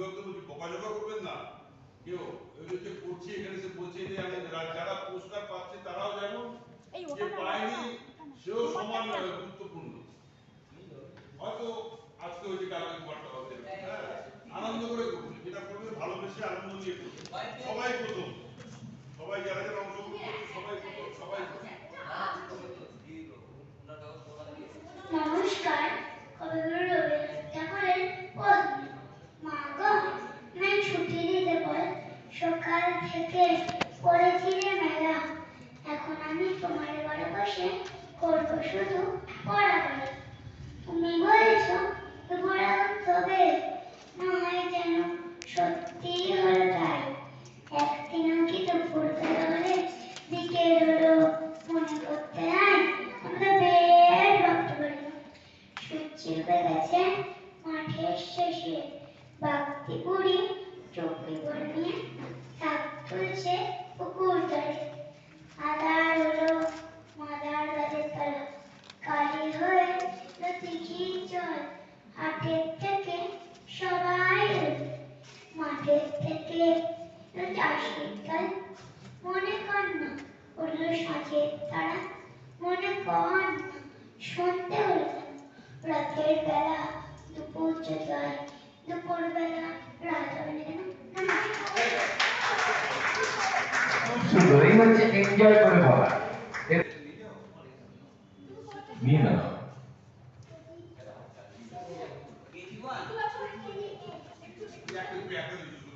অভিভাবকদের বলছি বকাঝকা করবেন না। কেউ এগুলো যে করছি এখানে সে বলছে যে যারা পুরস্কার পাচ্ছে তারাও যেন যে পায়নি সেও সমান গুরুত্বপূর্ণ। হয়তো আজকে হয়েছে কালকে তোমারটা হবে। হ্যাঁ আনন্দ করে করবে যেটা করবে ভালোবেসে আনন্দ সবাই প্রথম। সবাই যারা যারা অংশগ্রহণ করছে সবাই প্রথম সবাই নমস্কার। কবিগুরু সকাল থেকে রে মেলা এখন আমি তোমার ঘরে বসে করব শুধু পড়াবো তুমি বলেছ পড়া তবে না হয় যেন সত্যি হলো তাই। একদিন কি তো পড়তে হলে বিকেল হলো মনে করতে আয় আমরা বেশ ভক্ত করি সূর্যি হয়ে গেছে মাঠের শেষে। বাগদি বুড়ি চোখে করে নিয়ে তুলছে পুকুর ধারে আদার হলো মাদার গাছের তলা কালি হয়ে লতিকি জল হাটের থেকে সবাই। মাঠের থেকে দল। মনে কর না উঠল সাজের তারা। মনে কর শুনতে হলো। রাতের বেলা দুপুর হয়। দুপুর বেলা রাত হবে না নমস্কার সুন্দর এই হচ্ছে এনজয় করে এর- নিয়ে একটা জিনিস করবে,